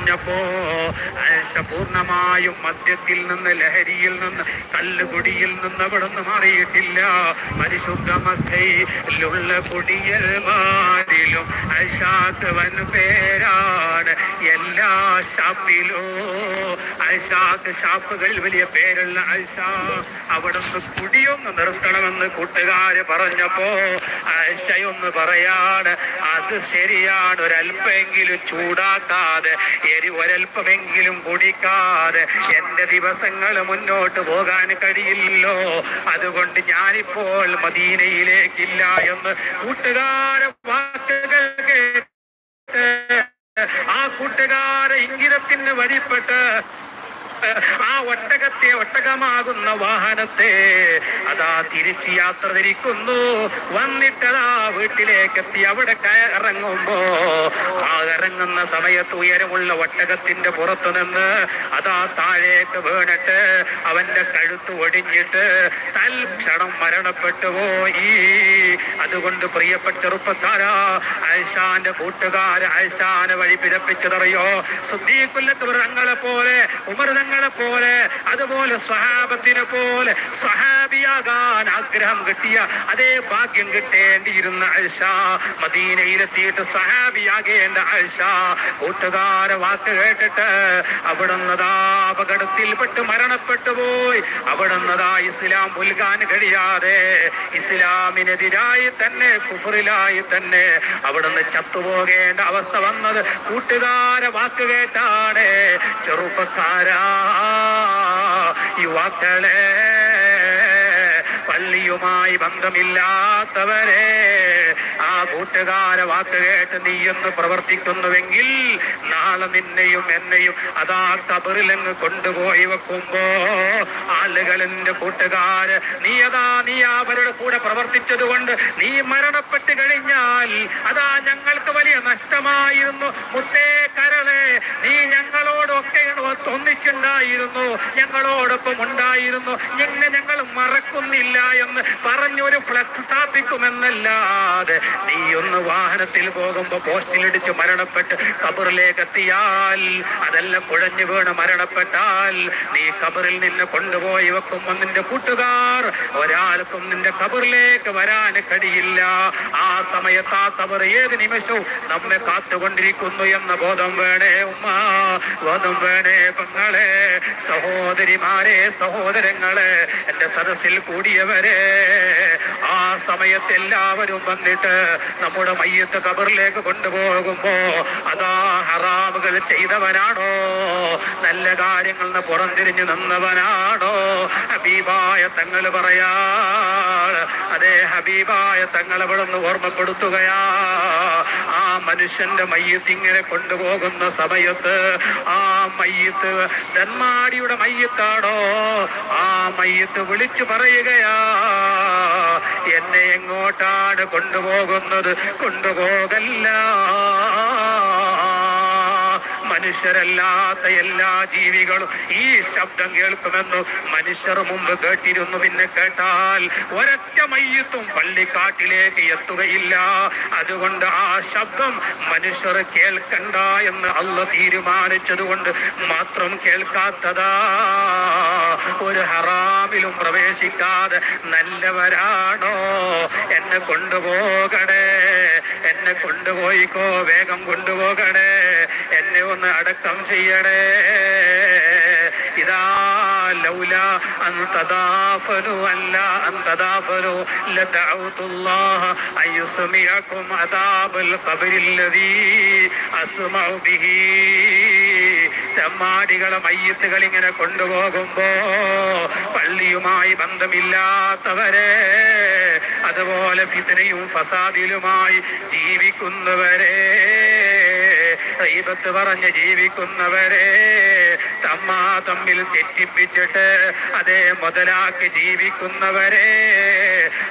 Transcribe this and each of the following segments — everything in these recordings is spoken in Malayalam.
പറഞ്ഞപ്പോ ആയിഷ പൂർണമായും മദ്യത്തിൽ നിന്ന് ലഹരിയിൽ നിന്ന് കല്ലുകുടിയിൽ നിന്ന് അവിടെ നിന്ന് മാറിയിട്ടില്ല. പരിശുദ്ധ മക്കയിലുള്ള കുടിയന്മാരിലും ഐഷാക്ക് പേരാണ് എല്ലാ ഷാപ്പിലോ ഐഷാക്ക് ഷാപ്പുകളിൽ വലിയ പേരുള്ള അൽഷാ. അവിടെ നിന്ന് കുടിയൊന്ന് നിർത്തണമെന്ന് കൂട്ടുകാര് പറഞ്ഞപ്പോ അൽഷയൊന്ന് പറയാണ് അത് ശരിയാണ് ഒരല്പമെങ്കിലും ചൂടാക്കാതെ എരി ഒരല്പമെങ്കിലും കുടിക്കാതെ എന്റെ ദിവസങ്ങൾ മുന്നോട്ട് പോകാൻ കഴിയില്ലല്ലോ അതുകൊണ്ട് ഞാനിപ്പോൾ മദീനയിലേക്കില്ല എന്ന് കൂട്ടുകാര വാക്കുകൾ കേട്ട് ആ കൂട്ടുകാര ഇംഗിതത്തിന് വരിപ്പെട്ട് ആ ഒട്ടകത്തെ ഒട്ടകമാകുന്ന വാഹനത്തെ അതാ തിരിച്ച് യാത്ര തിരിക്കുന്നു. വന്നിട്ടതാ വീട്ടിലേക്ക് എത്തി അവിടെ ഇറങ്ങുമ്പോ ആ ഇറങ്ങുന്ന സമയത്ത് ഉയരമുള്ള ഒട്ടകത്തിന്റെ പുറത്തു നിന്ന് അതാ താഴേക്ക് വീണിട്ട് അവന്റെ കഴുത്ത് ഒടിഞ്ഞിട്ട് തൽക്ഷണം മരണപ്പെട്ടു പോയി. അതുകൊണ്ട് പ്രിയപ്പെട്ട ചെറുപ്പക്കാരാ ഐഷാന്റെ കൂട്ടുകാർ ഐഷാനെ വഴി പിഴപ്പിച്ചതറിയോ സുദ്ദീഖുല്ലത്ത് തങ്ങളെ പോലെ ഉമർതങ്ങളെ പോലെ അതുപോലെ സ്വഹാബത്തിനെ പോലെ സ്വഹാബിയാകാൻ ആഗ്രഹം കിട്ടിയ അതേ ഭാഗ്യം കിട്ടേണ്ടിയിരുന്ന ആഴ്ച മദീനയിലെത്തിയിട്ട് സഹാബിയാകേണ്ട ആഴ്ച കൂട്ടുകാരെ വാക്ക് കേട്ടിട്ട് അവിടുന്നതാ അപകടത്തിൽപ്പെട്ട് മരണപ്പെട്ടു പോയി. അവിടുന്നതാ ഇസ്ലാം പുൽകാൻ കഴിയാതെ ഇസ്ലാമിനെതിരായി തന്നെ കുഫറിലായി തന്നെ അവിടുന്ന് ചത്തുപോകേണ്ട അവസ്ഥ വന്നത് കൂട്ടുകാരെ വാക്ക് കേട്ടാണ്. ചെറുപ്പക്കാരാ യുവാക്കളെ പള്ളിയുമായി ബന്ധമില്ലാത്തവരെ ആ കൂട്ടുകാര വാക്ക് കേട്ട് നീയൊന്ന് പ്രവർത്തിക്കുന്നുവെങ്കിൽ നാളെ നിന്നെയും എന്നെയും അതാ കബറിലങ്ങ് കൊണ്ടുപോയി വെക്കുമ്പോ ആളുകളിന്റെ കൂട്ടുകാര് നീ അതാ നീ അവരുടെ കൂടെ പ്രവർത്തിച്ചത് കൊണ്ട് നീ മരണപ്പെട്ട് കഴിഞ്ഞാൽ അതാ ഞങ്ങൾക്ക് വലിയ നഷ്ടമായിരുന്നു. മുത്തേ കരളെ നീ ഒന്നിച്ചുണ്ടായിരുന്നു ഞങ്ങളോടൊപ്പം ഉണ്ടായിരുന്നു. ഞങ്ങൾ ഞങ്ങൾ മറക്കുന്നില്ല എന്ന് പറഞ്ഞൊരു ഫ്ലക്സ് സ്ഥാപിക്കുമെന്നല്ലാതെ നീ ഒന്ന് വാഹനത്തിൽ പോകുമ്പോ പോസ്റ്റിലിടിച്ച് മരണപ്പെട്ട് കബറിലേക്ക് എത്തിയാൽ അതെല്ലാം കുഴഞ്ഞു വീണ് മരണപ്പെട്ടാൽ നീ കബറിൽ നിന്നെ കൊണ്ടുപോയി വെക്കുമ്പോ നിന്റെ കൂട്ടുകാർ ഒരാൾക്കും നിന്റെ കബറിലേക്ക് വരാൻ കഴിയില്ല. ആ സമയത്ത് ആ കബർ ഏത് നിമിഷവും നമ്മെ കാത്തുകൊണ്ടിരിക്കുന്നു എന്ന ബോധം വേണേ ഉമ്മാ ബോധം വേണേ പെങ്ങളെ. സഹോദരിമാരെ സഹോദരങ്ങളെ എന്റെ സദസ്സിൽ കൂടിയവരെ ആ സമയത്ത് എല്ലാവരും വന്നിട്ട് നമ്മുടെ മയ്യത്ത് കബറിലേക്ക് കൊണ്ടുപോകുമ്പോ അതാ ഹറാമുകൾ ചെയ്തവനാണോ? നല്ല കാര്യങ്ങൾ പുറംതിരിഞ്ഞു നിന്നവനാണോ? ഹബീബായ തങ്ങൾ പറയാ അതെ ഹബീബായ തങ്ങൾ അവിടെ നിന്ന് ഓർമ്മപ്പെടുത്തുകയാ. ആ മനുഷ്യന്റെ മയ്യത്ത് ഇങ്ങനെ കൊണ്ടുപോകുന്ന സമയത്ത് ആ മയ്യത്ത് തെന്മാടിയുടെ മയ്യത്താണോ ആ മയ്യത്ത് വിളിച്ചു പറയുകയാ എന്നെ എങ്ങോട്ടാണ് കൊണ്ടുപോകുന്നത്? കൊണ്ടുപോകല്ല. മനുഷ്യരല്ലാത്ത എല്ലാ ജീവികളും ഈ ശബ്ദം കേൾക്കുമെന്ന് മനുഷ്യർ മുമ്പ് കേട്ടിരുന്നു. പിന്നെ കേട്ടാൽ ഒരൊറ്റ മയ്യത്തും പള്ളിക്കാട്ടിലേക്ക് എത്തുകയില്ല. അതുകൊണ്ട് ആ ശബ്ദം മനുഷ്യർ കേൾക്കണ്ട എന്ന് അല്ല തീരുമാനിച്ചതുകൊണ്ട് മാത്രം കേൾക്കാത്തതാ. ഒരു ഹറാമിലും പ്രവേശിക്കാതെ നല്ലവരാണോ? എന്നെ കൊണ്ടുപോകണേ എന്നെ കൊണ്ടുപോയിക്കോ വേഗം കൊണ്ടുപോകണേ. എന്നെ ഒന്ന് അടക്കം ചെയ്യണേ. ഇതാ ലൗല അൻ തദാഫനു അല്ല അൻ തദാഫനു യുസ്മിഅകും അദാബൽ ഖബറില്ലദീ അസ്മഉ ബിഹി. തെമ്മാടികളെ മയ്യത്തുകൾ ഇങ്ങനെ കൊണ്ടുപോകുമ്പോ പള്ളിയുമായി ബന്ധമില്ലാത്തവരെ അതുപോലെ ഫിത്നയും ഫസാദിലുമായി ജീവിക്കുന്നവരെ റീബത്ത് പറഞ്ഞ് ജീവിക്കുന്നവരെ തമ്മ തമ്മിൽ തെറ്റിപ്പിച്ചിട്ട് അതേ മുതലാക്കി ജീവിക്കുന്നവരെ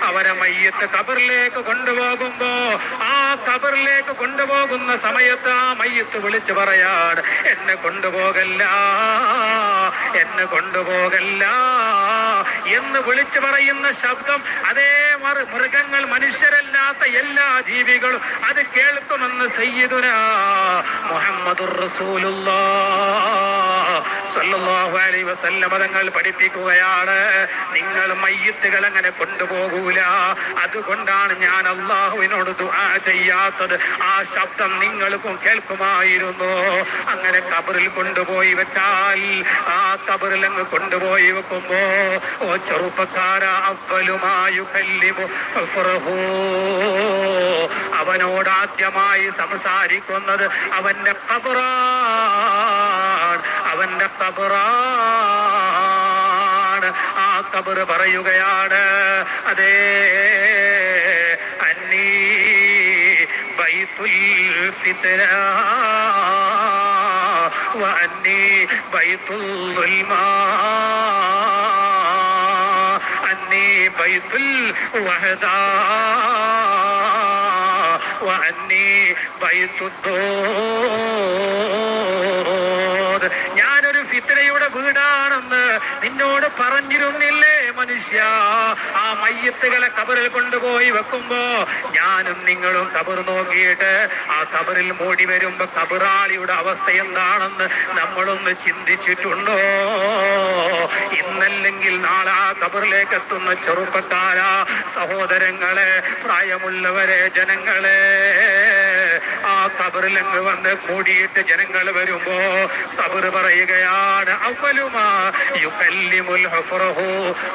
അവരെ മയ്യത്ത് കബറിലേക്ക് കൊണ്ടുപോകുമ്പോ ആ കബറിലേക്ക് കൊണ്ടുപോകുന്ന സമയത്ത് ആ മയ്യത്ത് വിളിച്ചു പറയാട് എന്നെ കൊണ്ടുപോകല്ല എന്നെ കൊണ്ടുപോകല്ല. എന്ന് വിളിച്ചു പറയുന്ന ശബ്ദം അതേ മൃഗങ്ങൾ മനുഷ്യരല്ലാത്ത എല്ലാ ജീവികളും അത് കേൾക്കുമെന്ന് സയ്യിദുന മുഹമ്മദുർ റസൂലുള്ളാഹി അലൈഹി തങ്ങൾ പഠിപ്പിക്കുകയാണ്. നിങ്ങൾ മയ്യത്തുകൾ അങ്ങനെ കൊണ്ടുപോകൂല. അതുകൊണ്ടാണ് ഞാൻ അള്ളാഹുവിനോട് ദുആ ചെയ്യാത്തത്. ആ ശബ്ദം നിങ്ങൾക്കും കേൾക്കുമായിരുന്നു. അങ്ങനെ കബറിൽ കൊണ്ടുപോയി വെച്ചാൽ ആ കബറിൽ അങ്ങ് കൊണ്ടുപോയി വെക്കുമ്പോ ഓ ചെറുപ്പക്കാര അവലുമായു അവനോട് ആദ്യമായി സംസാരിക്കുന്നത് അവന്റെ കബറാണ് അവന്റെ കബറാണ് ആ കബർ പറയുകയാണ് അതേ അന്നീ ബൈത്തുൽ ഫിത്ന وأني بيت الظلماء أني بيت الوحدة وأني بيت പറയുന്നത് ഞാനൊരു ഫിത്തരയുടെ വീടാണെന്ന് നിന്നോട് പറഞ്ഞിരുന്നില്ലേ മനുഷ്യ? ആ മയ്യത്തുകളെ കബറിൽ കൊണ്ടുപോയി വെക്കുമ്പോ ഞാനും നിങ്ങളും കബർ നോക്കിയിട്ട് ആ കബറിൽ മൂടി വരുമ്പോ കബറാളിയുടെ അവസ്ഥ എന്താണെന്ന് നമ്മളൊന്ന് ചിന്തിച്ചിട്ടുണ്ടോ? ഇന്നല്ലെങ്കിൽ നാളെ ആ കബറിലേക്ക് എത്തുന്ന ചെറുപ്പക്കാരാ സഹോദരങ്ങളെ പ്രായമുള്ളവരെ ജനങ്ങളെ. ആ കബറിലങ്ങ് വന്ന് മൂടിയിട്ട് ജനങ്ങൾ വരുമ്പോ കബർ പറയുകയാണ് അവലുമാ യുകല്ലിമുൽ ഹുഫറഹു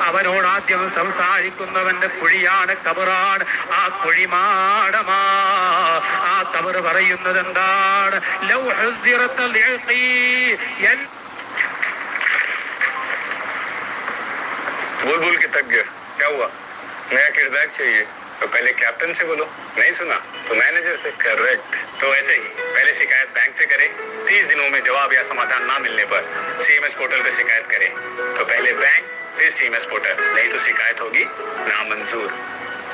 അവനോട് ആദ്യം സംസാരിക്കുന്നവന്റെ കുഴിയാണ് കബറാണ് ആ കുഴിമാടമാ ആ കബർ പറയുന്നത് എന്താണ് ലൗ ഹുദ്ദിറത്തൽ ഇൽഖി എൻ बोल बोल के थक गया क्या हुआ नया किरदार चाहिए तो पहले कैप्टन से बोलो। नहीं सुना? तो मैनेजर से? करेक्ट तो ऐसे ही, पहले शिकायत बैंक से करें, तीस दिनों में जवाब या समाधान ना मिलने पर सीएमएस पोर्टल पे शिकायत करें। तो पहले बैंक फिर सीएमएस पोर्टल नहीं तो शिकायत होगी नामंजूर।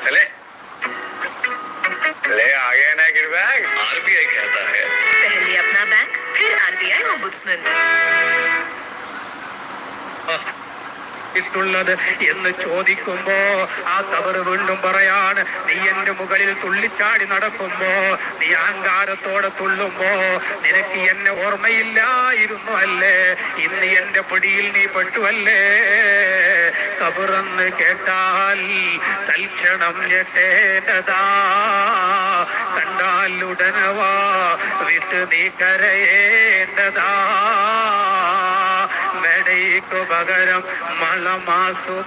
चले? ले, आ गया ना गिरबैग आरबीआई कहता है। पहले अपना बैंक फिर आरबीआई ओम्बुड्समैन ിട്ടുള്ളത് എന്ന് ചോദിക്കുമ്പോ ആ തവറ് വീണ്ടും പറയാണ് നീ എന്റെ മുകളിൽ തുള്ളിച്ചാടി നടക്കുമ്പോ നീ അഹങ്കാരത്തോടെ തുള്ളുമ്പോ നിനക്ക് എന്നെ ഓർമ്മയില്ലായിരുന്നു അല്ലേ? ഇന്ന് എന്റെ പിടിയിൽ നീ പെട്ടുവല്ലേ? കബറെന്ന് കേട്ടാൽ തൽക്ഷണം ഞെട്ടേണ്ടതാ. കണ്ടാൽ ഉടനവാ വിട്ട് നീ കരയേണ്ടതാ. മെടയ്ക്കു പകരം മലമാസുബാന.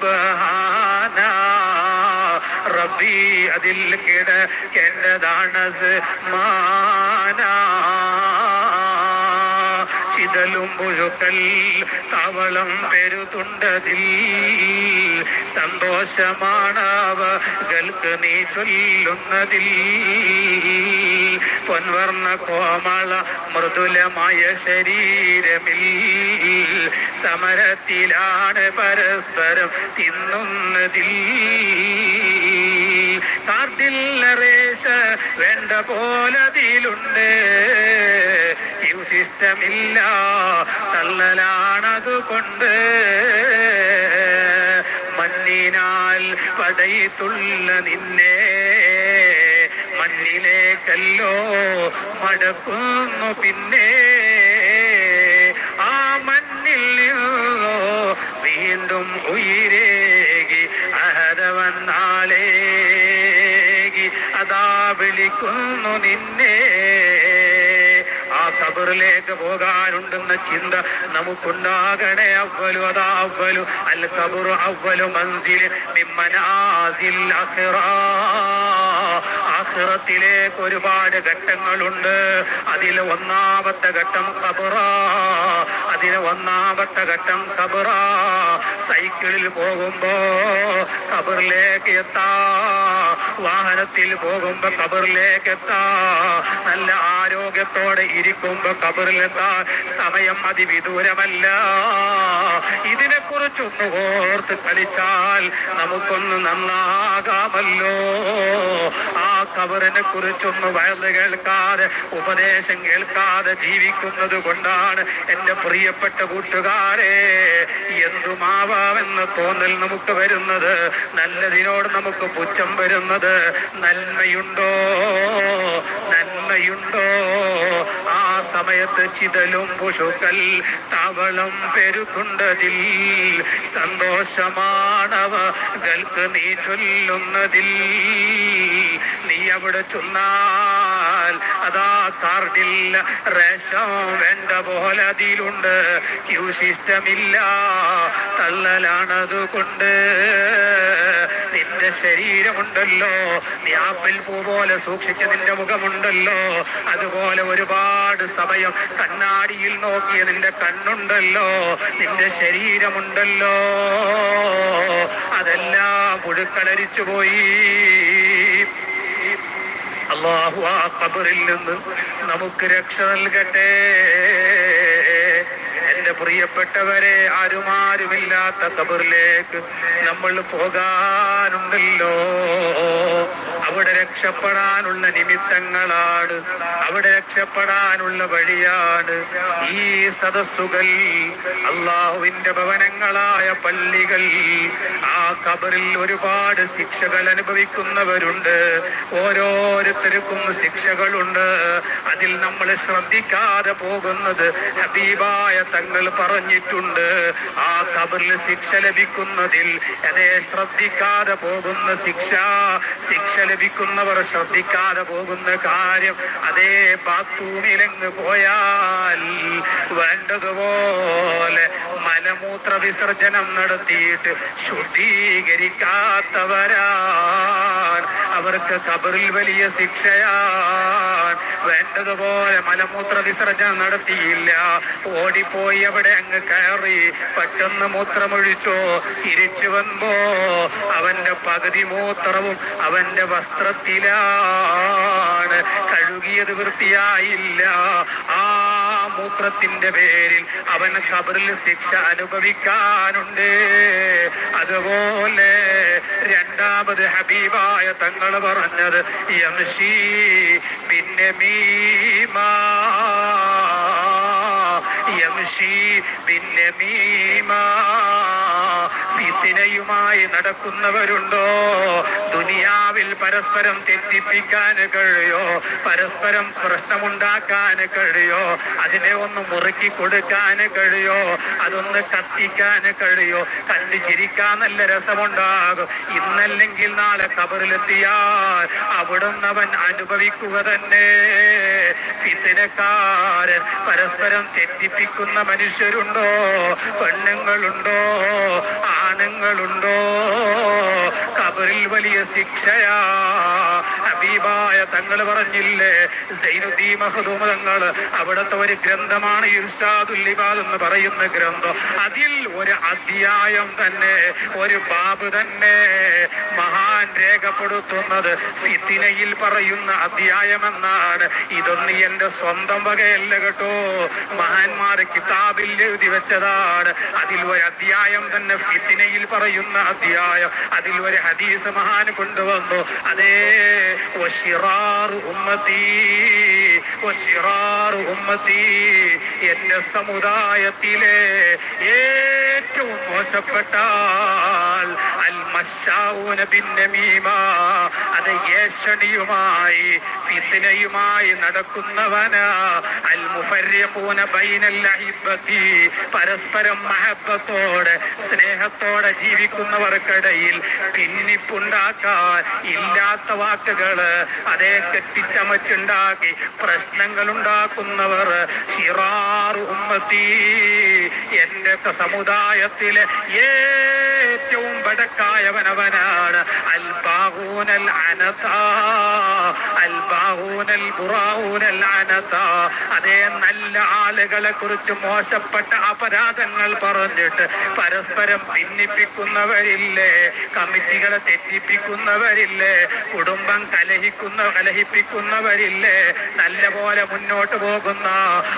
റബ്ബി അതിൽ കിടക്കേണ്ടതാണ് മാന. ചിതലും പുഴുക്കൽ തവളം പെരുതുണ്ടതിൽ സന്തോഷമാണ് അവകൾക്ക് നീ ചൊല്ലുന്നതിൽ പൊൻവർണ കോമള മൃദുലമായ ശരീരമിൽ സമരത്തിലാണ് പരസ്പരം തിന്നുന്നതിൽ. കാർഡില്ലറേശ വേണ്ട പോലതിലുണ്ട്. യു സിസ്റ്റമില്ല തള്ളലാണതുകൊണ്ട്. മണ്ണിനാൽ പടയിത്തുള്ള നിന്നെ മണ്ണിലേക്കല്ലോ മടക്കുന്നു പിന്നെ. ആ മണ്ണിൽ നിന്നോ വീണ്ടും ഉയരേകി അഹരവൻ നാളേകി. അതാ വിളിക്കുന്നു നിന്നെ. ആ കബറിലേക്ക് പോകാനുണ്ടെന്ന ചിന്ത നമുക്കുണ്ടാകണേ അവലു അതാ അവലു അൽ കബുർ അവലു മൻസിൽ ആഖിറത്തിലേക്ക് ഒരുപാട് ഘട്ടങ്ങളുണ്ട്. അതിൽ ഒന്നാമത്തെ ഘട്ടം കബറ അതിന് ഒന്നാമത്തെ ഘട്ടം കബറ സൈക്കിളിൽ പോകുമ്പോ കബറിലേക്ക് എത്താ. വാഹനത്തിൽ പോകുമ്പോ കബറിലേക്ക് എത്താ. നല്ല ആരോഗ്യത്തോടെ ഇരിക്കുമ്പോ കബറിലെത്താ സമയം അതിവിദൂരമല്ല. ഇതിനെ കുറിച്ചൊന്ന് ഓർത്ത് കളിച്ചാൽ നമുക്കൊന്ന് നന്നാകാമല്ലോ. കബറിനെ കുറിച്ചൊന്ന് വയറ് കേൾക്കാതെ ഉപദേശം കേൾക്കാതെ ജീവിക്കുന്നത് കൊണ്ടാണ് എന്റെ പ്രിയപ്പെട്ട കൂട്ടുകാരെ. എന്തുമാവാമെന്ന് തോന്നൽ നമുക്ക് വരുന്നത്? നല്ലതിനോട് നമുക്ക് പുച്ഛം വരുന്നത്? നന്മയുണ്ടോ? നന്മയുണ്ടോ? ആ സമയത്ത് ചിതലും പുഷുക്കൽ തവളം പെരുത്തുണ്ടതിൽ സന്തോഷമാണവകൾക്ക് നീ ചൊല്ലുന്നതിൽ നീ അവിടെ ചെന്നാൽ അതാ കാർഡിൽ റേഷം വേണ്ട പോലെ അതിലുണ്ട്. ക്യൂ സിസ്റ്റമില്ല തള്ളലാണത് കൊണ്ട് നിന്റെ ശരീരമുണ്ടല്ലോ നീ ആപ്പിൾ പൂ പോലെ സൂക്ഷിച്ച നിന്റെ മുഖമുണ്ടല്ലോ. അതുപോലെ ഒരുപാട് സമയം കണ്ണാടിയിൽ നോക്കിയ നിന്റെ കണ്ണുണ്ടല്ലോ നിന്റെ ശരീരമുണ്ടല്ലോ. അതെല്ലാം പുഴുക്കളരിച്ചു പോയി. അള്ളാഹു ആ കബറിൽ നിന്ന് നമുക്ക് രക്ഷ നൽകട്ടെ. എന്റെ പ്രിയപ്പെട്ടവരെ ആരുമാരുമില്ലാത്ത കബറിലേക്ക് നമ്മൾ പോകാനുണ്ടല്ലോ. അവിടെ രക്ഷപ്പെടാനുള്ള നിമിത്തങ്ങളാണ്. അവിടെ രക്ഷപ്പെടാനുള്ള വഴിയാണ് ഈ സദസ്സുകൾ. അള്ളാഹുവിന്റെ ഭവനങ്ങളായ പള്ളികൾ. ആ കബറിൽ ഒരുപാട് ശിക്ഷകൾ അനുഭവിക്കുന്നവരുണ്ട്. ഓരോരുത്തർക്കും ശിക്ഷകളുണ്ട്. അതിൽ നമ്മൾ ശ്രദ്ധിക്കാതെ പോകുന്നത് ഹബീബായ തങ്ങൾ പറഞ്ഞിട്ടുണ്ട്. ആ കബറിൽ ശിക്ഷ ലഭിക്കുന്നതിൽ അതേ ശ്രദ്ധിക്കാതെ പോകുന്ന ശിക്ഷ ശിക്ഷ ലഭിക്കുന്നവർ ശ്രദ്ധിക്കാതെ പോകുന്ന കാര്യം അതേ ബാത്റൂമിലെങ്ങ് പോയാൽ വേണ്ടതുപോലെ മലമൂത്ര വിസർജനം നടത്തിയിട്ട് ശുദ്ധീകരിക്കാത്തവരാൻ അവർക്ക് കബറിൽ വലിയ ശിക്ഷയാൻ വേണ്ടതുപോലെ മലമൂത്ര വിസർജനം നടത്തിയില്ല. ഓടിപ്പോയി അവിടെ അങ്ങ് കയറി. പെട്ടെന്ന് മൂത്രമൊഴിച്ചോ തിരിച്ചു വന്നോ. അവന്റെ പകുതി മൂത്രവും അവന്റെ വസ്ത്രത്തിലാണ്. കഴുകിയത് വൃത്തിയായില്ല. ആ മൂത്രത്തിന്റെ പേരിൽ അവൻ ഖബറിൽ ശിക്ഷ അനുഭവിക്കാനുണ്ട്. അതുപോലെ രണ്ടാമത് ഹബീബായ തങ്ങൾ പറഞ്ഞത് യംഷി പിന്നെ മീമാ പിന്നെ മീമാ. ഫിത്തിനയുമായി നടക്കുന്നവരുണ്ടോ? പരസ്പരം തെറ്റിപ്പിക്കാൻ കഴിയോ? പരസ്പരം പ്രശ്നമുണ്ടാക്കാൻ കഴിയോ? അതിനെ ഒന്ന് മുറുക്കി കൊടുക്കാൻ കഴിയോ? അതൊന്ന് കത്തിക്കാൻ കഴിയോ? കണ്ടു ചിരിക്കാൻ നല്ല രസമുണ്ടാകും. ഇന്നല്ലെങ്കിൽ നാളെ കബറിലെത്തിയാൽ അവിടുന്ന് അവൻ അനുഭവിക്കുക തന്നെ. ഫിത്തിനക്കാരൻ പരസ്പരം തെറ്റിപ്പിക്കുന്ന മനുഷ്യരുണ്ടോ? പെണ്ണുങ്ങളുണ്ടോ? ആണുങ്ങളുണ്ടോ? കബറിൽ വലിയ ശിക്ഷയാ. ഹബീബായ തങ്ങൾ പറഞ്ഞില്ലേ സൈനുദ്ദീ മഹദൂമ തങ്ങൾ അവിടുത്തെ ഒരു ഗ്രന്ഥമാണ് ഇർഷാദുൽ ഇബാദ് എന്ന് പറയുന്ന ഗ്രന്ഥം. അതിൽ ഒരു അധ്യായം തന്നെ ഒരു ബാബ് തന്നെ മഹാൻ രേഖപ്പെടുത്തുന്നത് ഫിത്തിനയിൽ പറയുന്ന അധ്യായമെന്നാണ്. ഇതൊന്നും എന്റെ സ്വന്തം വകയല്ല കേട്ടോ. മഹാന്മാർ കിതാബിൽ എഴുതി വെച്ചതാണ്. അതിൽ ഒരു അധ്യായം തന്നെ ഫിത്തിനയിൽ പറയുന്ന അധ്യായം. അതിൽ ഒരു ഹദീസ് മഹാൻ കൊണ്ടുവന്നു. അതേ ഉമ്മത്തി ഉമ്മത്തി എന്റെ സമുദായത്തിലെ ഏറ്റവും മോശപ്പെട്ടാൽ അൽ ബിന്നമീമ അത് ഏഷണിയുമായി ഫിത്തിനയുമായി നടക്കുന്നവന് അഹിബ്ബത്തി പരസ്പരം മഹബത്തോടെ സ്നേഹത്തോടെ ജീവിക്കുന്നവർക്കിടയിൽ ഭിന്നിപ്പുണ്ടാക്കാൻ ഇല്ലാത്ത വാക്കുകൾ അതേ കെട്ടിച്ചമച്ചുണ്ടാക്കി പ്രശ്നങ്ങൾ ഉണ്ടാക്കുന്നവർ എന്റെ സമുദായത്തിലെ ഏറ്റവും വടക്കായവനവനാണ് അൽബാഹൂനൽ അനത അൽ ബാഹൂനൽ ബുറാഹൂനൽ അതേ നല്ല ആളുകളെ കുറിച്ച് മോശപ്പെട്ട അപരാധങ്ങൾ പറഞ്ഞിട്ട് പരസ്പരം ഭിന്നിപ്പിക്കുന്നവരില്ലേ? കമ്മിറ്റികളെ തെറ്റിപ്പിക്കുന്നവരില്ലേ? കുടുംബം കലഹിക്കുന്ന കലഹിപ്പിക്കുന്നവരില്ലേ? നല്ല പോലെ മുന്നോട്ട് പോകുന്ന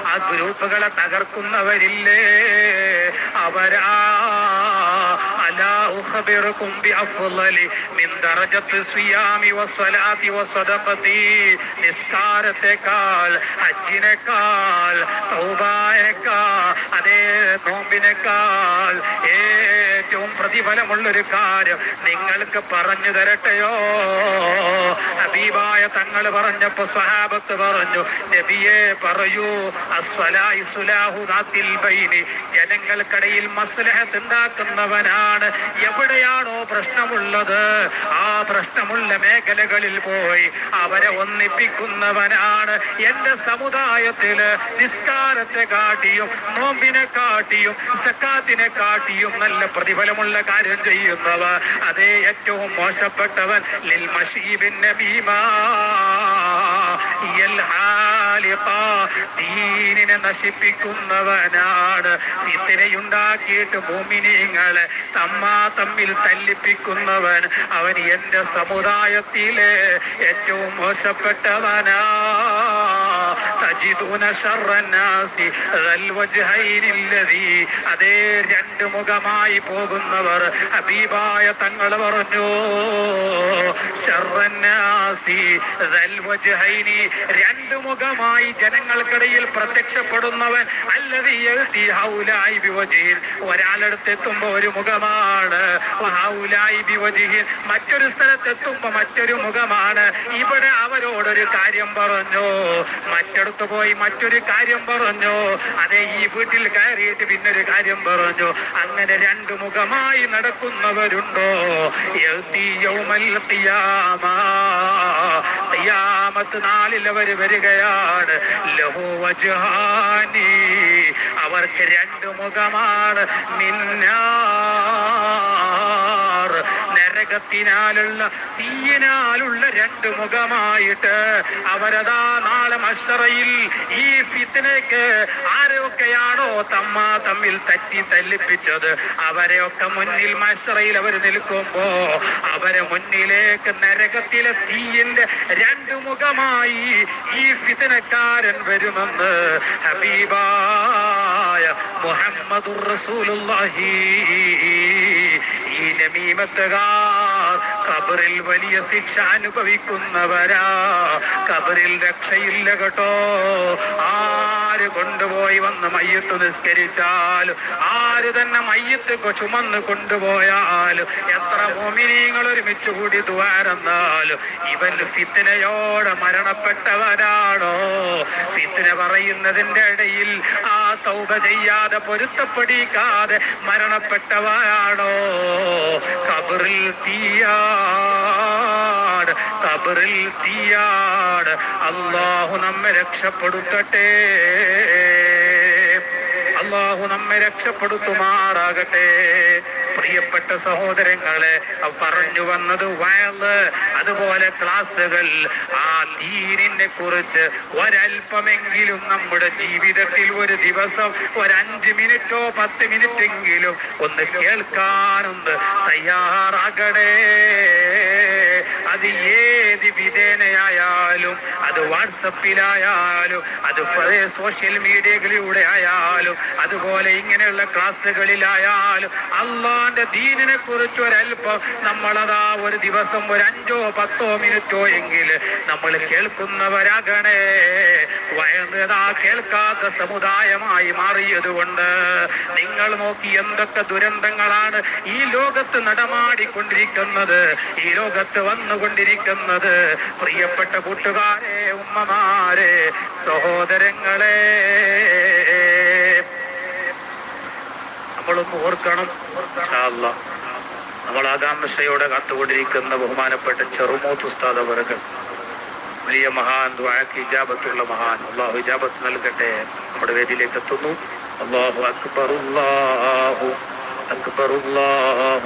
ആ ഗ്രൂപ്പുകളെ തകർക്കുന്നവരില്ലേ? അവരാ മിൻ ദറജത്തി സിയാമി വസ്സലാത്തി വസ്സദഖത്തി. നിസ്കാരത്തെക്കാൾ ഹജ്ജിനേക്കാൾ തൗബായേക്കാൾ അതേ നോമ്പിനേക്കാൾ ഏറ്റവും പ്രതിഫലമുള്ളൊരു കാര്യം നിങ്ങൾക്ക് പറഞ്ഞു തരട്ടെയോ? ഹബീബായ തങ്ങൾ പറഞ്ഞപ്പോ സഹാബത്ത് പറഞ്ഞു നബിയെ പറയൂ ജനങ്ങൾക്കിടയിൽ മസ്ലഹത്ത് ഉണ്ടാക്കുന്നവനാണ്. എവിടെയാണോ പ്രശ്നമുള്ളത് ആ പ്രശ്നമുള്ള മേഖലകളിൽ പോയി അവരെ ഒന്നിപ്പിക്കുന്നവനാണ്. എന്റെ സമുദായത്തിൽ നിസ്കാരത്തെ കാട്ടിയും നോമ്പിനെ കാട്ടിയും സക്കാത്തിനെ കാട്ടിയും നല്ല പ്രതിഫലമുള്ള കാര്യം ചെയ്യുന്നവ. അതേ ഏറ്റവും മോശപ്പെട്ടവൻ ലിൽ ദീനിനെ നശിപ്പിക്കുന്നവനാണ്. ഫിത്തിനയുണ്ടാക്കിയിട്ട് ഭൂമിനിങ്ങളെ തമ്മാ തമ്മിൽ തല്ലിപ്പിക്കുന്നവൻ. അവൻ എന്റെ സമുദായത്തിലെ ഏറ്റവും മോശപ്പെട്ടവനാ. തജിദൂന ശർറന്നാസി അതേ രണ്ട് മുഖമായി പോകുന്നവർ ഹബീബായ തങ്ങൾ പറഞ്ഞു ശർറന്നാസി രണ്ട് മുഖമായി ജനങ്ങൾക്കിടയിൽ പ്രത്യക്ഷപ്പെടുന്നവൻ ബിവജ്ഹിൻ. ഒരാളടുത്തെത്തുമ്പോ ഒരു മുഖമാണ് മറ്റൊരു സ്ഥലത്തെത്തുമ്പോ മറ്റൊരു മുഖമാണ്. ഇവിടെ അവരോടൊരു കാര്യം പറഞ്ഞു മറ്റടുത്ത് പോയി മറ്റൊരു കാര്യം പറഞ്ഞു. അതെ ഈ വീട്ടിൽ കയറിയിട്ട് പിന്നൊരു കാര്യം പറഞ്ഞു. അങ്ങനെ രണ്ട് മുഖമായി നടക്കുന്നവരുണ്ടോ? ഖിയാമത്ത് നാളിൽ അവർ വരികയാണ്. ലഹു അവർക്ക് രണ്ട് മുഖമാണ് മിന്നാർ നരകത്തിനാലുള്ള തീയിനാലുള്ള രണ്ട് മുഖമായിട്ട് അവരതാ നാളെ മഷറയിൽ ഈ ഫിത്തിനേക്ക് ആരൊക്കെയാണോ തമ്മ തമ്മിൽ തറ്റി തല്ലിപ്പിച്ചത്. അവരെയൊക്കെ മുന്നിൽ മഷറയിൽ അവർ നിൽക്കുമ്പോ അവരെ മുന്നിലേക്ക് നരകത്തിലെ തീയിന്റെ രണ്ട് മുഖമായി ഈ ഫിത്തിനക്കാരൻ വരുമെന്ന് ഹബീബായ മുഹമ്മദ് റസൂലുള്ളാഹി. നമീമത്തുകാർ കബറിൽ വലിയ ശിക്ഷ അനുഭവിക്കുന്നവരാ. കബറിൽ രക്ഷയില്ല കേട്ടോ. ആര് കൊണ്ടുപോയി വന്ന് മയ്യത്ത് നിസ്കരിച്ചാലും ആര് തന്നെ മയ്യത്ത് ചുമന്ന് കൊണ്ടുപോയാലും എത്ര മോമിനീങ്ങൾ ഒരുമിച്ച് കൂടി ദ്വാരെന്നാലും ഇവൻ ഫിത്തിനയോടെ മരണപ്പെട്ടവരാണോ ഫിത്തിന പറയുന്നതിന്റെ ഇടയിൽ ആ തൗബ ചെയ്യാതെ പൊരുത്തപ്പെടിക്കാതെ മരണപ്പെട്ടവരാണോ കബറിൽ തീയാട് കബറിൽ തീയാട്. അള്ളാഹു നമ്മെ രക്ഷപ്പെടുത്തട്ടെ. അള്ളാഹു നമ്മെ രക്ഷപ്പെടുത്തുമാറാകട്ടെ. പ്രിയപ്പെട്ട സഹോദരങ്ങളെ പറഞ്ഞു വന്നത് വയൽ അതുപോലെ ക്ലാസ്സുകൾ. ആ ദീനിനെ കുറിച്ച് ഒരല്പമെങ്കിലും നമ്മുടെ ജീവിതത്തിൽ ഒരു ദിവസം ഒരഞ്ച് മിനിറ്റോ പത്ത് മിനിറ്റെങ്കിലും ഒന്ന് കേൾക്കാനൊന്ന് തയ്യാറാകണേ. അത് ഏത് വിധേനയായാലും അത് വാട്സപ്പിലായാലും അത് സോഷ്യൽ മീഡിയകളിലൂടെ ആയാലും അതുപോലെ ഇങ്ങനെയുള്ള ക്ലാസ്സുകളിലായാലും അള്ളാന്റെ ദീനിനെ കുറിച്ച് ഒരല്പം നമ്മളതാ ഒരു ദിവസം ഒരു അഞ്ചോ പത്തോ മിനിറ്റോ എങ്കിൽ നമ്മൾ കേൾക്കുന്നവരാകണേ. വയറുതാ കേൾക്കാത്ത സമുദായമായി മാറിയതുകൊണ്ട് നിങ്ങൾ നോക്കി എന്തൊക്കെ ദുരന്തങ്ങളാണ് ഈ ലോകത്ത് നടമാടിക്കൊണ്ടിരിക്കുന്നത്. ഈ ലോകത്ത് കൊണ്ടിരിക്കുന്നത്. പ്രിയപ്പെട്ട കൂട്ടുകാരെ ഉമ്മമാരെ സഹോദരങ്ങളെ. നമ്മളൊന്ന് ഓർക്കണം. നമ്മൾ ആകാംക്ഷയോടെ കാത്തുകൊണ്ടിരിക്കുന്ന ബഹുമാനപ്പെട്ട ചെറുമൂത്ത് ഉസ്താദ് അവർക്ക് വലിയ മഹാൻ ദ്വാക്ക് ഹിജാബത്തുള്ള മഹാൻ. അള്ളാഹു ഹിജാബത്ത് നൽകട്ടെ. നമ്മുടെ വേദിയിലേക്ക് എത്തുന്നു. അള്ളാഹു അക്ബർ അക്ബർ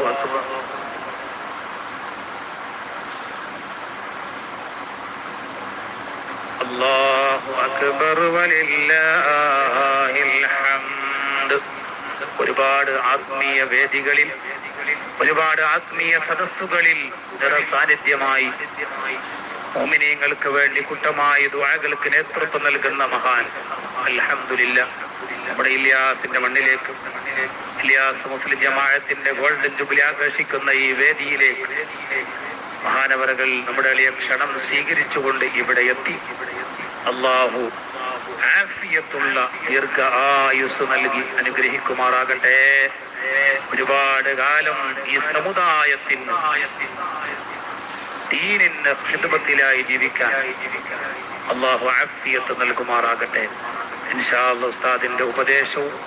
അക്ബർ. അക്ബർ ഒരുപാട് ആത്മീയ വേദികളിൽ ഒരുപാട് ആത്മീയ സദസ്സുകളിൽ നിറസാന്നിധ്യമായി മോമിനിയങ്ങൾക്ക് വേണ്ടി കുട്ടമായ ദ്വാകൾക്ക് നേതൃത്വം നൽകുന്ന മഹാൻ അലഹമില്ല നമ്മുടെ ഇല്യാസിന്റെ മണ്ണിലേക്ക് ഇലിയാസ് മുസ്ലിം ജമാഅത്തിന്റെ ഗോൾഡൻ ജൂബിലി ആഘോഷിക്കുന്ന ഈ വേദിയിലേക്ക് മഹാനവരകൾ നമ്മുടെ ക്ഷണം സ്വീകരിച്ചുകൊണ്ട് ഇവിടെ എത്തി. അള്ളാഹു ആഫിയത്തുള്ള ദീർഘ ആയുസ് നൽകി അനുഗ്രഹിക്കുമാറാകട്ടെ. ഒരുപാട് കാലം ഈ സമുദായത്തിന് ദീനിന്റെ ഹിതമത്തിലായി ജീവിക്കാൻ അള്ളാഹു ആഫിയത്ത് നൽകുമാറാകട്ടെ. ഇൻഷാ അല്ലാഹ് ഉസ്താദിന്റെ ഉപദേശവും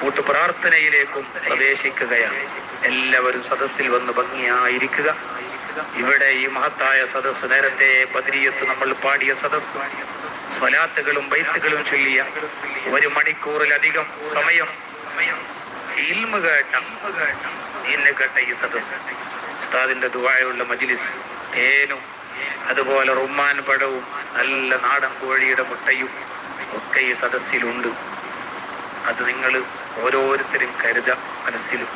കൂട്ടുപ്രാർത്ഥനയിലേക്കും പ്രവേശിക്കുകയാണ്. എല്ലാവരും സദസ്സിൽ വന്ന് ഭംഗിയായിരിക്കുക. ഇവിടെ ഈ മഹത്തായ സദസ് നേരത്തെ ബദ്രിയത്ത് നമ്മൾ പാടിയ സദസ് സ്വലാത്തുകളും ബൈത്തുകളും ചൊല്ലിയ ഒരു മണിക്കൂറിലധികം സമയം ഇൽമ കേട്ട ഈ സദസ്സ്. ഉസ്താദിന്റെ ദുബായുള്ള മജ്ലിസ് തേനും അതുപോലെ റുമാൻ പഴവും നല്ല നാടൻ കോഴിയുടെ മുട്ടയും ഒക്കെ ഈ സദസ്സിലുണ്ട്. അത് നിങ്ങൾ ഓരോരുത്തരും കരുത മനസ്സിലും.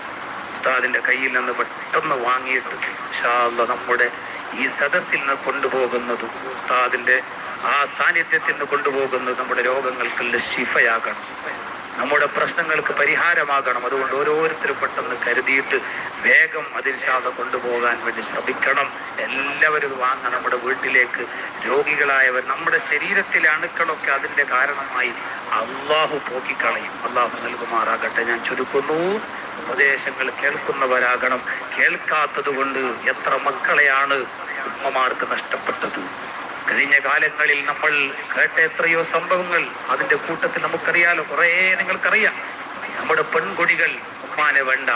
ഉസ്താദിന്റെ കയ്യിൽ നിന്ന് പെട്ടെന്ന് വാങ്ങിയിട്ട് ഇൻഷാ നമ്മുടെ ഈ സദസ്സിൽ നിന്ന് കൊണ്ടുപോകുന്നത് ഉസ്താദിന്റെ ആ സാന്നിധ്യത്തിൽ നിന്ന് കൊണ്ടുപോകുന്നത് നമ്മുടെ രോഗങ്ങൾക്കുള്ള ശിഫയാകണം. നമ്മുടെ പ്രശ്നങ്ങൾക്ക് പരിഹാരമാകണം. അതുകൊണ്ട് ഓരോരുത്തരും പെട്ടെന്ന് കരുതിയിട്ട് വേഗം അതിൻഷാദ കൊണ്ടുപോകാൻ വേണ്ടി ശ്രമിക്കണം. എല്ലാവരും വാങ്ങണം. നമ്മുടെ വീട്ടിലേക്ക് രോഗികളായവർ നമ്മുടെ ശരീരത്തിലെ അണുക്കളൊക്കെ അതിന്റെ കാരണമായി അള്ളാഹു പോക്കിക്കളയും. അള്ളാഹു നൽകുമാറാകട്ടെ. ഞാൻ ചുരുക്കുന്നു. ഉപദേശങ്ങൾ കേൾക്കുന്നവരാകണം. കേൾക്കാത്തത് കൊണ്ട് എത്ര മക്കളെയാണ് ഉമ്മമാർക്ക് നഷ്ടപ്പെട്ടത്. കഴിഞ്ഞ കാലങ്ങളിൽ നമ്മൾ കേട്ട എത്രയോ സംഭവങ്ങൾ. അതിന്റെ കൂട്ടത്തിൽ നമുക്കറിയാലോ കുറേ നിങ്ങൾക്കറിയാം. നമ്മുടെ പെൺകുടികൾ ഉമ്മാനെ വേണ്ട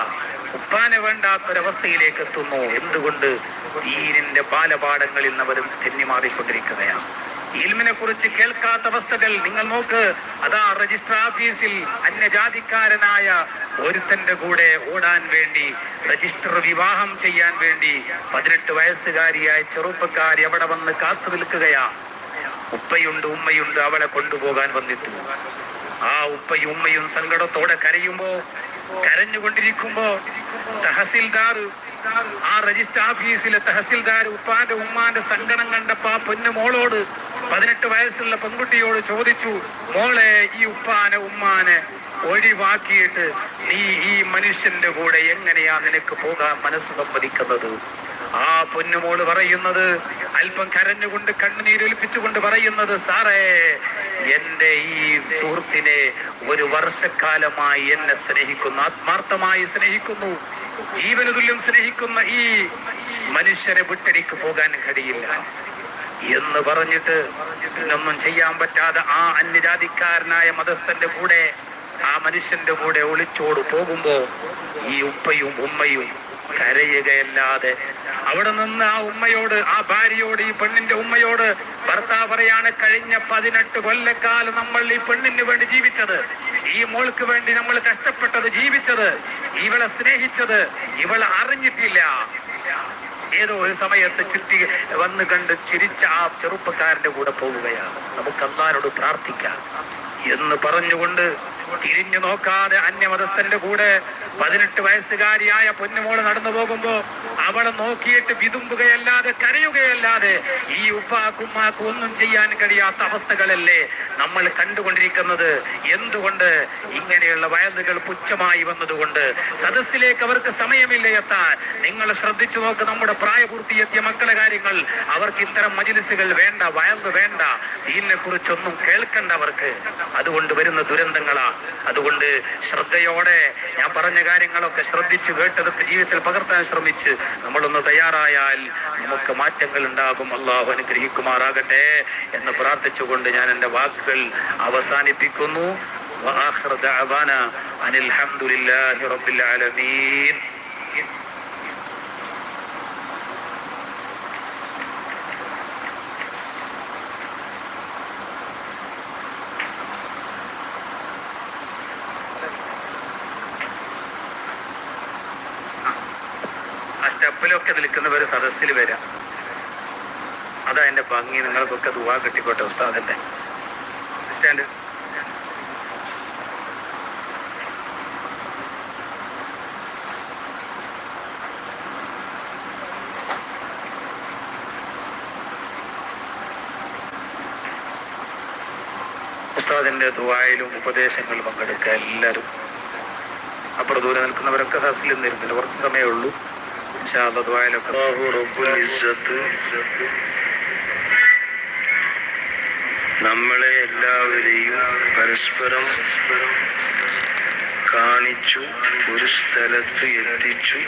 ഉപ്പാനെ വേണ്ടാത്തൊരവസ്ഥയിലേക്ക് എത്തുന്നു. എന്തുകൊണ്ട് ദീനിന്റെ ബാലപാഠങ്ങളിൽ നിന്ന് അവരും തെന്നിമാറിക്കൊണ്ടിരിക്കുകയാണ് ഇൽമിനെ കുറിച്ച് കേൾക്കാത്ത അവസ്ഥകൾ നിങ്ങൾ നോക്ക്. അതാ രജിസ്റ്റർ ഓഫീസിൽ അന്യജാതിക്കാരനായ ഒരുത്തന്റെ കൂടെ ഓടാൻ വേണ്ടി രജിസ്റ്റർ വിവാഹം ചെയ്യാൻ വേണ്ടി പതിനെട്ട് വയസ്സുകാരിയായ ചെറുപ്പക്കാരി അവിടെ വന്ന് കാത്തു നിൽക്കുകയാ? ഉപ്പയുണ്ട് ഉമ്മയുണ്ട് അവളെ കൊണ്ടുപോകാൻ വന്നിട്ട്. ആ ഉപ്പയും ഉമ്മയും സങ്കടത്തോടെ കരയുമ്പോ കരഞ്ഞുകൊണ്ടിരിക്കുമ്പോ തഹസിൽദാർ ആ രജിസ്റ്റർ ഓഫീസിലെ തഹസിൽദാർ ഉപ്പാന്റെ ഉമ്മാന്റെ സങ്കടം കണ്ടപ്പോ ആ പൊന്നു മോളോട് പതിനെട്ട് വയസ്സുള്ള പെൺകുട്ടിയോട് ചോദിച്ചു മോളെ ഈ ഉപ്പാനെ ഉമ്മാനെ ഒഴിവാക്കിയിട്ട് നീ ഈ മനുഷ്യന്റെ കൂടെ എങ്ങനെയാ നിനക്ക് പോകാൻ മനസ്സ് സമ്മതിക്കുന്നത്? ആ പൊന്നുമോൾ പറയുന്നത് അല്പം കരഞ്ഞുകൊണ്ട് കണ്ണുനീരൊലിപ്പിച്ചുകൊണ്ട് പറയുന്നത് സാറേ എന്റെ ഈ സുഹൃത്തിനെ ഒരു വർഷക്കാലമായി എന്നെ സ്നേഹിക്കുന്നു ആത്മാർത്ഥമായി സ്നേഹിക്കുന്നു ജീവനതുല്യം സ്നേഹിക്കുന്ന ഈ മനുഷ്യരെ വിട്ടെനിക്ക് പോകാൻ കഴിയില്ല. എന്ന് പറഞ്ഞിട്ട് ഇതൊന്നും ചെയ്യാൻ പറ്റാതെ ആ അന്യജാതിക്കാരനായ മതസ്ഥന്റെ കൂടെ ആ മനുഷ്യന്റെ കൂടെ ഒളിച്ചോട് പോകുമ്പോ ഈ ഉപ്പയും ഉമ്മയും കരയുകയല്ലാതെ അവിടെ നിന്ന് ആ ഉമ്മയോട് ആ ഭാര്യയോട് ഈ പെണ്ണിന്റെ ഉമ്മയോട് ഭർത്താവ് പറയാണ് കഴിഞ്ഞ പതിനെട്ട് കൊല്ലക്കാലം നമ്മൾ ഈ പെണ്ണിന് വേണ്ടി ജീവിച്ചത്. ഈ മോൾക്ക് വേണ്ടി നമ്മൾ കഷ്ടപ്പെട്ടത് ജീവിച്ചത്. ഇവളെ സ്നേഹിച്ചത്. ഇവളെ അറിഞ്ഞിട്ടില്ല. ഏതോ ഒരു സമയത്ത് ചുറ്റി വന്ന് കണ്ട് ചിരിച്ച ആ ചെറുപ്പക്കാരന്റെ കൂടെ പോവുകയാണ്. നമുക്ക് അള്ളാരോട് പ്രാർത്ഥിക്കാം. എന്ന് പറഞ്ഞുകൊണ്ട് തിരിഞ്ഞു നോക്കാതെ അന്യമതസ്ഥന്റെ കൂടെ പതിനെട്ട് വയസ്സുകാരിയായ പൊന്നുമോൾ നടന്നു പോകുമ്പോ അവളെ നോക്കിയിട്ട് വിതുമ്പുകയല്ലാതെ കരയുകയല്ലാതെ ഈ ഉപ്പാക്കുമ്മാക്കും ഒന്നും ചെയ്യാൻ കഴിയാത്ത അവസ്ഥകളല്ലേ നമ്മൾ കണ്ടുകൊണ്ടിരിക്കുന്നത്. എന്തുകൊണ്ട്? ഇങ്ങനെയുള്ള വയലുകൾ പുച്ഛമായി വന്നതുകൊണ്ട് സദസ്സിലേക്ക് അവർക്ക് സമയമില്ല എത്താൻ. നിങ്ങൾ ശ്രദ്ധിച്ചു നോക്ക് നമ്മുടെ പ്രായപൂർത്തിയെത്തിയ മക്കളെ കാര്യങ്ങൾ. അവർക്ക് ഇത്തരം മജിലിസുകൾ വേണ്ട വയൽ വേണ്ട. ഇതിനെ കുറിച്ചൊന്നും കേൾക്കണ്ട അവർക്ക് അതുകൊണ്ട് വരുന്ന ദുരന്തങ്ങളാ. അതുകൊണ്ട് ശ്രദ്ധയോടെ ഞാൻ പറഞ്ഞ കാര്യങ്ങളൊക്കെ ശ്രദ്ധിച്ച് കേട്ടതൊക്കെ ജീവിതത്തിൽ പകർത്താൻ ശ്രമിച്ച് നമ്മളൊന്ന് തയ്യാറായാൽ നമുക്ക് മാറ്റങ്ങൾ ഉണ്ടാകും. അള്ളാഹു അനുഗ്രഹിക്കുമാറാകട്ടെ എന്ന് പ്രാർത്ഥിച്ചുകൊണ്ട് ഞാൻ എന്റെ വാക്കുകൾ അവസാനിപ്പിക്കുന്നു. അനിൽ അലഹമുല്ലാഹി റബ്ബിൽ ആലമീൻ. സ്റ്റെപ്പിലൊക്കെ നിൽക്കുന്നവർ സദസ്സിൽ വരാം. അതാ എന്റെ ഭംഗി. നിങ്ങൾക്കൊക്കെ ദുവാ കിട്ടിക്കോട്ടെ ഉസ്താദിന്റെ. സ്റ്റാൻഡ് ഉസ്താദിന്റെ ദുവായിലും ഉപദേശങ്ങളും പങ്കെടുക്കുക എല്ലാവരും. അപ്പുറം ദൂരെ നിൽക്കുന്നവരൊക്കെ ഹസിൽ നിന്നിരുന്നില്ല. കുറച്ച് സമയമേ ഉള്ളൂ. നമ്മളെ എല്ലാവരെയും പരസ്പരം കാണിച്ചു ഒരു സ്ഥലത്ത് എത്തിച്ചു.